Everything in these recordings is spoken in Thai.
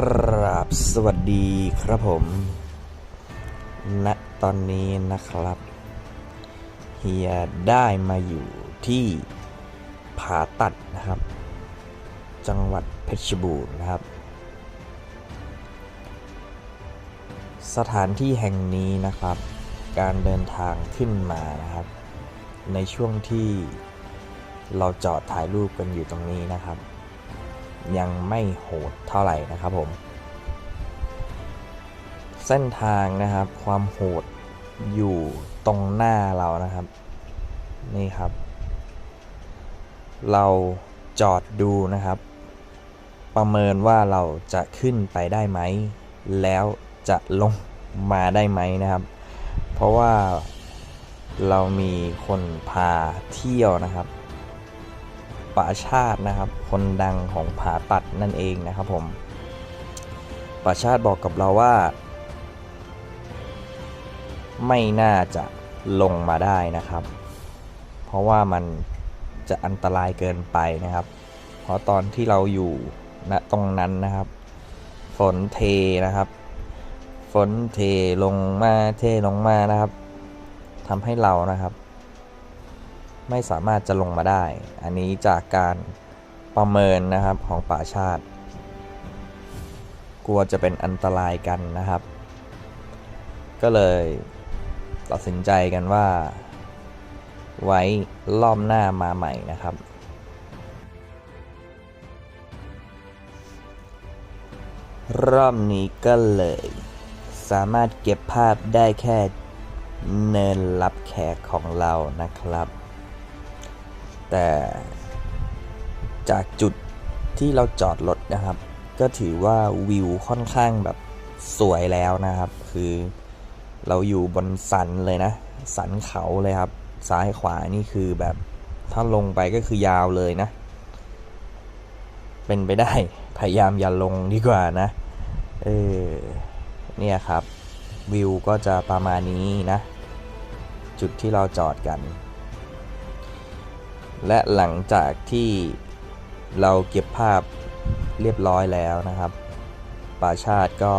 ราบสวัสดีครับผมณตอนนี้นะครับ เฮียได้มาอยู่ที่ผาตัดนะครับ จังหวัดเพชรบูรณ์นะครับ สถานที่แห่งนี้นะครับ การเดินทางขึ้นมานะครับ ในช่วงที่เราจอดถ่ายรูปกันอยู่ตรงนี้นะครับ ยังไม่โหดเท่าไหร่นะครับผม เส้นทางนะครับความโหดอยู่ตรงหน้าเรานะครับนี่ครับ เราจอดดูนะครับ ประเมินว่าเราจะขึ้นไปได้ไหม แล้วจะลงมาได้ไหมนะครับ เพราะว่าเรามีคนพาเที่ยวนะครับ ป่าชาตินะครับ คนดังของผาตัดนั่นเองนะครับผมป่าชาติบอกกับเราว่า ไม่น่าจะลงมาได้นะครับ เพราะว่ามันจะอันตรายเกินไปนะครับ เพราะตอนที่เราอยู่ณตรงนั้นนะครับ ฝนเทนะครับ ฝนเทลงมาเทลงมานะครับทำให้เรานะครับ ไม่สามารถจะลงมาได้ อันนี้จากการประเมินนะครับของป่าชาติ กลัวจะเป็นอันตรายกันนะครับ ก็เลยตัดสินใจกันว่า ไว้รอบหน้ามาใหม่นะครับ รอบนี้ก็เลย สามารถเก็บภาพได้แค่เนินรับแขกของเรานะครับ แต่จากจุดที่เราจอดรถนะครับ ก็ถือว่าวิวค่อนข้างแบบสวยแล้วนะครับ คือเราอยู่บนสันเลยนะ สันเขาเลยครับ ซ้ายขวานี่คือแบบถ้าลงไปก็คือยาวเลยนะ เป็นไปได้พยายามอย่าลงดีกว่านะเออเนี่ยครับวิวก็จะประมาณนี้นะ จุดที่เราจอดกัน และหลังจากที่เราเก็บภาพเรียบร้อยแล้วนะครับป่าชาติก็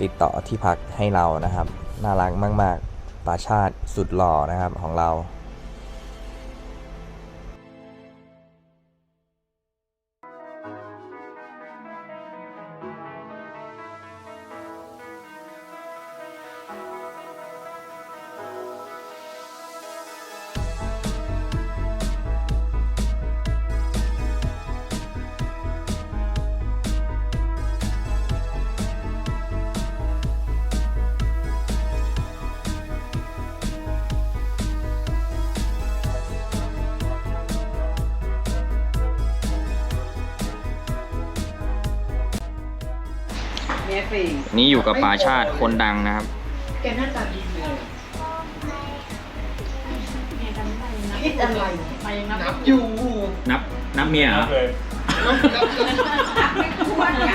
ติดต่อที่พักให้เรานะครับ น่ารักมาก ๆป่าชาติสุดหล่อนะครับของเรา นี่อยู่กับปาชาติคนดังนะครับ แกหน้าตาดีเลยคิดอะไรนับอยู่นับนับเมียเหรอไม่ควรไง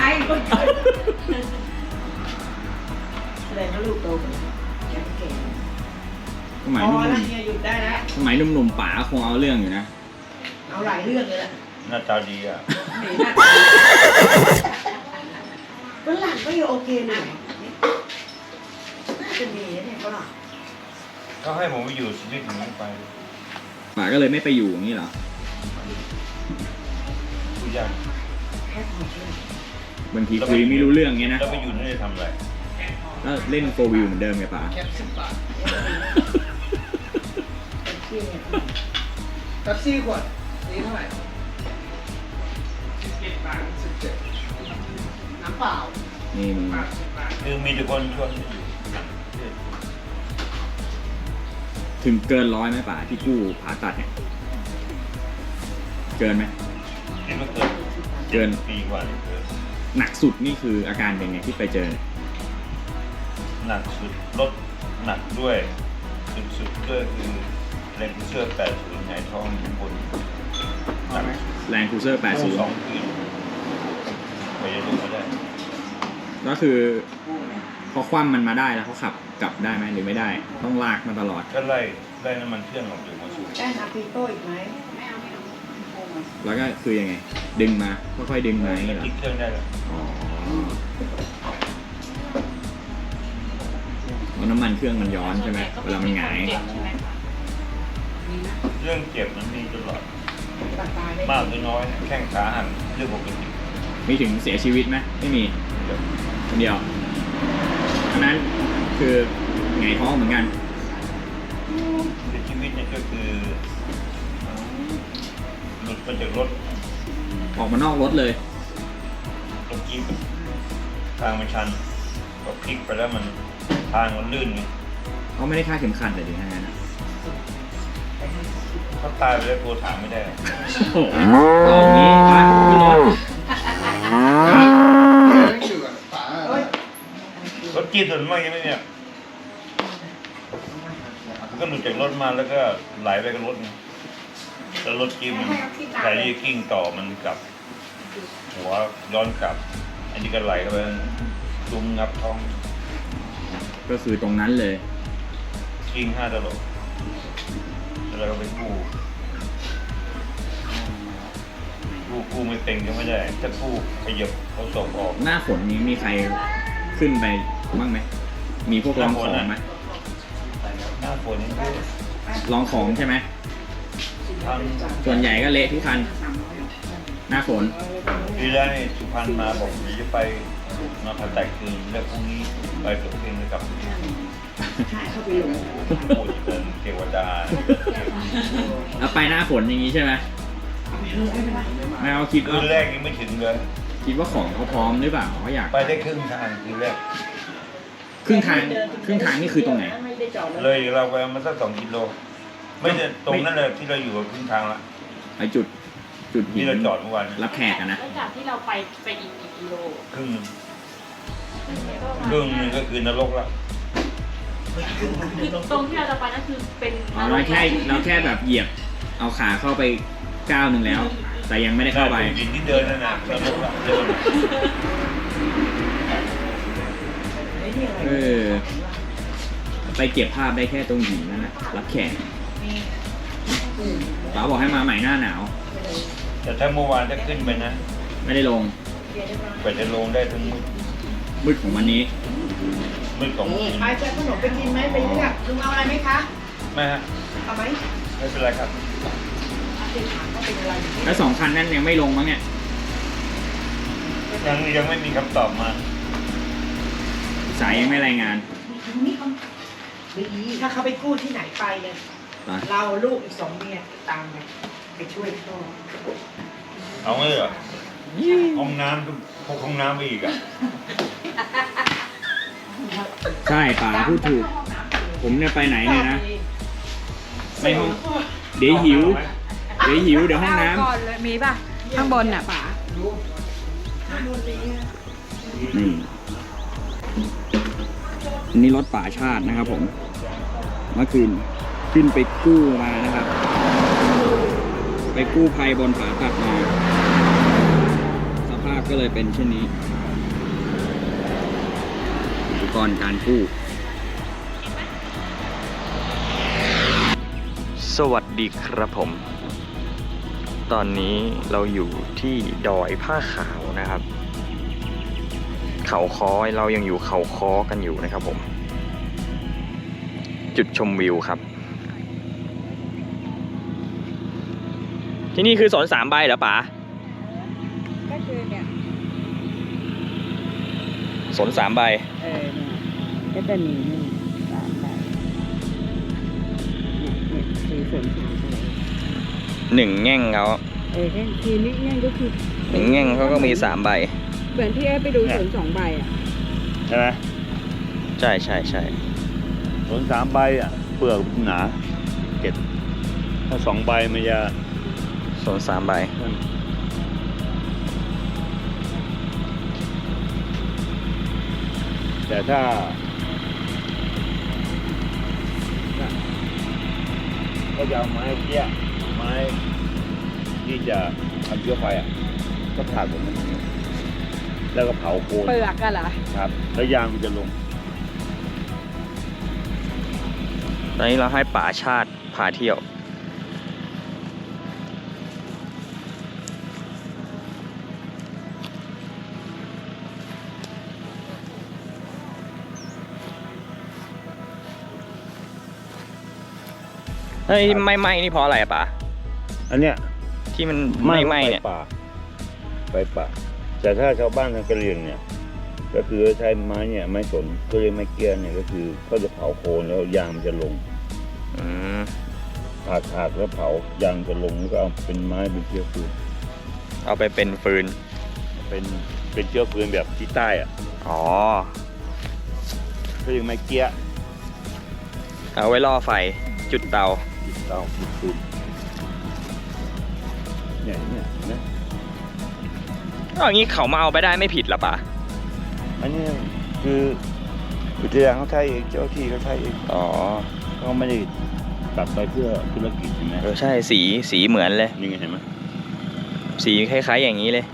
แสดงว่าลูกโตกว่าแกไม่เก่งสมัยพหอนุ่แล้วมเฮียหยุดได้แล้วๆสมัยหนุ่มๆป๋าคงเอาเรื่องอยู่นะ เอาหลายเรื่องเลยแหละหน้าตาดีอะหนีหน้าตา ฝรั่งก็ยังโอเคเลยน่าจะมีนะเนี่ยฝรั่งเขาให้ผมไปอยู่ชีวิตอย่างนี้ไปป๋าก็เลยไม่ไปอยู่อย่างนี้เหรอผู้ยากแค่พอช่วยบางทีคุยไม่รู้เรื่องเงี้ยนะ แล้วไปอยู่นั่นจะทำอะไรก็เล่นโฟวิวเหมือนเดิมไงป๋าเป็นชื่อเนี่ยกับซี่ขวดนี่เท่าไหร่สิบเจ็ดบาทสิบเจ็ด น้ำเปล่านี่มึงบาทสิบบาทคือมีแต่คนชวนไปอยู่ถึงเกินร้อยไหมป๋าที่กู้ผ่าตัดเนี่ย เกินไหมเห็นว่าเกินเกินปีกว่าเลยเกินหนักสุดนี่คืออาการเป็นไงที่ไปเจอเนี่ยหนักสุดลดหนักด้วย สุดสุดๆก็คือแรงเชื่อแปดศูนย์หายท้องทุกคนหนักสุดแรงครูเซอร์กู้สอง80คื นกว่าจะลงมาได้ก็คือพอคว่ำมันมาได้แล้วเขาขับกลับได้ไหมหรือไม่ได้ ต้องลากมาตลอด ก็ไล่ไล่น้ำมันเครื่องออกจากหัวสูบได้นาปีโต้อีกไหมแล้วก็คือยังไง ดึงมาค่อยๆดึงมาอย่างนี้เหรอติดเครื่องได้แล้วอ๋อเพราะน้ำมันเครื่องมันย้อนใช่ไหมเวลามันหงายเรื่องเจ็บมันมีตลอด ตัดตายได้ มากหรือน้อยแข้งขาหันเรื่องปกติ มีถึงเสียชีวิตไหมไม่มีคนเดียวอันนั้นคือไงายท้องเหมือนกันในชีวิตเนี่ยก็คือหลุดมาจากรถออกมานอกรถเลยรถจี๊ปทางมันชันก็พลิกไปแล้วมันทางมันลื่นไงเขาไม่ได้คาดเข็มขัดเลยดิฮะเขาตายไปแล้วโทรถามไม่ได้โอ้โหตอบงี้ปะขึ้นรถ ไม่อยู่อะป๋าร ถจี๊ปส่วนมากยังไม่เนี่ยมันก็หลุดจากรถมาแล้วก็ไหลไปกับรถไงแล้วรถจี๊ปมันไหลกิ้งต่อมันกลับ หัวย้อนกลับ อันนี้ก็ไหลเข้าไปจุ้มงับท้องก็คือตรงนั้นเลย กิ้งห้าตลบแล้วเราก็ไปกู้กู้กู้ไม่เป็นก็ไม่ได้ถ้ากู้ขยับเขาส่งออก หน้าฝนนี้มีใครขึ้นไป บ้างไหม มีพวกลองของไหมหน้าฝนนี่ด้วยลองของใช่ไหมทางส่วนใหญ่ก็เละทุกคัน หน้าฝนทีแรกนี่สุพรรณมาบอกเดี๋ยวจะไปมาผ่าตัดคืนแล้วพรุ่งนี้ไปกับเพลงแล้วกลับใช่เข้าไปลงพูดเป็นเทวดาแล้วไปหน้าฝนอย่างนี้ใช่ไหมไม่เอาคิดคืว่า นแรกยังไม่ถึงเลย คิดว่าของเขาพร้อมหรือเปล่าเขาอยาก ไปได้ครึ่งทางคืนแรกค รึ่งทางครึ่งทางนี่คือตรงไหนไม่ได้จอดเลยเราไปมาสักสองกิโล ไม่ใช่ตรงนั้นเลยที่เราอยู่กับครึ่งทางละไอจุดจุดหิที่นเราจอดเมื่อวานรับแขกอะนะ แล้วจากที่เราไปไปอีกกี่กิโลครึ่งหนึ่งครึ่งหนึงก็คือนรกละคือตรงที่เราจะไปนั่นคือเป็นอ๋อเราแค่เราแค่แบบเหยียบเอาขาเข้าไปก้าวหนึ่งแล้ว แต่ยังไม่ได้เข้าไปตรงดินที่เดินนั่นน่ะนรกละเดิน เออ ไปเก็บภาพได้แค่ตรงหินนั่นแหละรับแขกป๋าบอกให้มาใหม่หน้าหนาว แต่ถ้าเมื่อวานถ้าขึ้นไปนะไม่ได้ลงกว่าจะลงได้ทั้งมืดมืดของวันนี้มืดของคืนไปจะขนมไปกินไหมไปเลือกลุงเอาอะไรไหมคะไม่ฮะเอาไหมไม่เป็นไรครับติดถามว่าเป็นอะไรแล้วสองคันนั้นยังไม่ลงมั้งเนี่ยยังยังไม่มีคำตอบมา สายยังไม่รายงาน ถ้าเขาไปกู้ที่ไหนไปเนี่ยไปเราลูกอีกสองเมียตามไปไปช่วยพ่อเอาไงเหรอห้องน้ำก็พกห้องน้ำไปอีกอะใช่ป๋าพูดถูก ผมเนี่ยไปไหนเนี่ยนะไม่ห้องเดี๋ยวหิว เดี๋ยวหิวเดี๋ยวห้องน้ก่อนเลยมีป่ะ ข้างบนน่ะป๋าำนี่ อันนี้รถป่าชาตินะครับ ผมเมื่อคืนขึ้นไปกู้มานะครับ ไปกู้ภัยบนผาตัดมาสภาพก็เลยเป็นเช่นนี้อุปกรณ์การกู้สวัสดีครับผม ตอนนี้เราอยู่ที่ดอยผ้าขาวนะครับ เขาคอเรายังอยู่เขาคอกันอยู่นะครับผม จุดชมวิวครับ ที่นี่คือสวนสามใบเหรอป๋าก็คือเนี่ยสวนสามใบ เออเนี่ยก็จะมีนี่สามใบเนี่ยเนี่ยคือส่วนสามใบหนึ่งแง่งเขาเออแค่ทีนี้เนี่ยก็คือหนึ่งแง่งเขาก็มีสามใบ เหมือนที่เอ้ไปดูส่วนสองใบอะใช่ไหมใช่ใช่ใช่สวนสามใบอะเปลือกหนาเก็ดถ้าสองใบมันจะสวนสามใบแต่ถ้าก็จะเอาไม้เกี้ยไม้ที่จะทำเชื้อไฟอะก็ผ่าตรงนั้น แล้วก็เผาโคนเปลือกกันเหรอครับ แล้วยางมันจะลง ตอนนี้เราให้ป่าชาติพาเที่ยว เฮ้ยไม่ไม้นี่เพราะอะไรป่าอันเนี้ยที่มันไม่ไม่เนี่ยไปป่าไปป่า แต่ถ้าชาวบ้านทางกะเหรี่ยงเนี่ยก็คือใช้ไม้เนี่ยไม้สนก็เรียกไม้เกี้ยเนี่ยก็คือเขาจะเผาโคนแล้วยางมันจะลงอืมถากถากแล้วเผายางจะลงแล้วก็เอาเป็นไม้เป็นเชื้อฟืนเอาไปเป็นฟืน เป็นเป็นเชื้อฟืนแบบที่ใต้อะอ๋อเขาเรียกไม้เกี้ยเอาไว้ล่อไฟจุดเตาติดเตาติดฟืนเนี่ยเนี่ยเห็นะ อ้าวอย่างนี้เขามาเอาไปได้ไม่ผิดเหรอป่าอันนี้คืออุทยานเขาใช้เองเจ้าที่เขาใช้เองอ๋อเขาไม่ได้ตัดไปเพื่อธุรกิจใช่ไหมเออใช่สีสีเหมือนเลย นี่ไงเห็นไหมสีคล้าย ๆ อย่างนี้เลย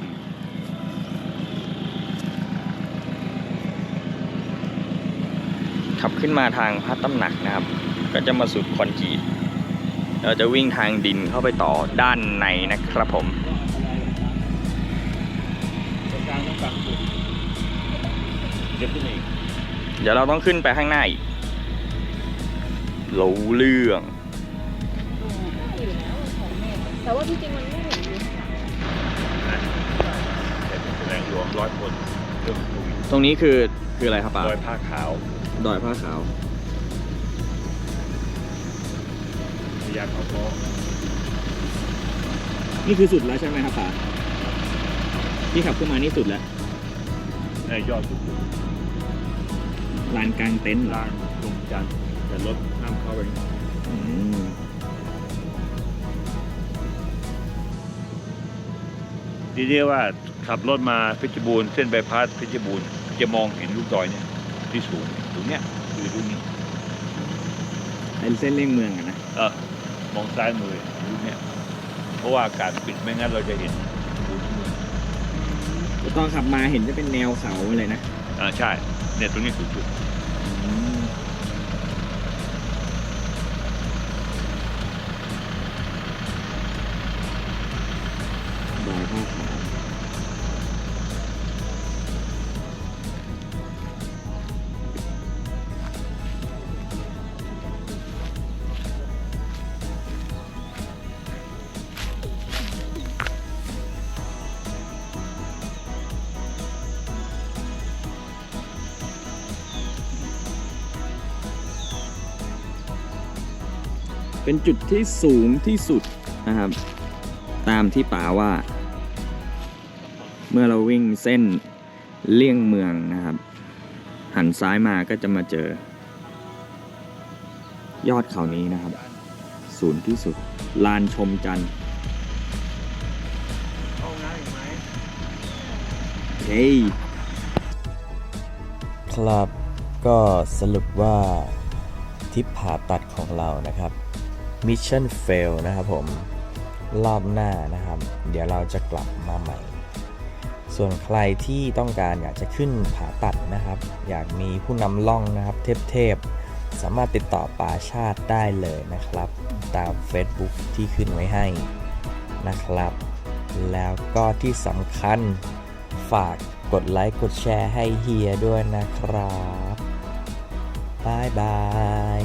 ขับขึ้นมาทางพระตำหนักนะครับ ก็จะมาสุดคอนกรีตเราจะวิ่งทางดินเข้าไปต่อด้านในนะครับผม เดี๋ยวขึ้นมาอีก เดี๋ยวเราต้องขึ้นไปข้างหน้าอีกรู้เรื่อง แต่ว่าที่จริงมันไม่เห็นอยู่แต่เป็นแสดงหลวงร้อยคนเรื่องคุยตรงนี้คือคืออะไรครับป่าร้อยผ้าขาวดอยผ้าขาวพญาเขาพ่อนี่คือสุดแล้วใช่ไหมครับป่าที่ขับขึ้นมานี่สุดแล้ว ในยอดสุดลานกลางเต็นท์เหรอลานลงจันทร์แต่รถห้ามเข้าไปอืมทีนี้ว่าขับรถมาเพชรบูรณ์เส้นใบพัดเพชรบูรณ์จะมองเห็นลูกดอยเนี่ย ที่สูงตรงเนี้ยคือตรงนี้เป็นเส้นเลี่ยงเมืองอะนะ เออมองซ้ายมือลูกเนี้ยเพราะว่าอากาศปิดไม่งั้นเราจะเห็นภูทั้งเมือง ตอนขับมาเห็นจะเป็นแนวเขาเลยนะ อ่าใช่ เนี่ยตรงนี้คือจุด เป็นจุดที่สูงที่สุดนะครับ ตามที่ป๋าว่า เมื่อเราวิ่งเส้นเลี่ยงเมืองนะครับ หันซ้ายมาก็จะมาเจอ ยอดเขานี้นะครับศูนย์ที่สุด ลานชมจันทร์ห้องน้ำอีกไหมเฮ้ยครับก็สรุปว่าทิปผ่าตัดของเรานะครับ Mission Fail นะครับผมรอบหน้านะครับ เดี๋ยวเราจะกลับมาใหม่ ส่วนใครที่ต้องการอยากจะขึ้นผาตัดนะครับ อยากมีผู้นำล่องนะครับเทพๆสามารถติดต่อปาชาติได้เลยนะครับ ตาม Facebook ที่ขึ้นไว้ให้นะครับ แล้วก็ที่สำคัญฝากกดไลค์กดแชร์ให้เฮียด้วยนะครับบายบาย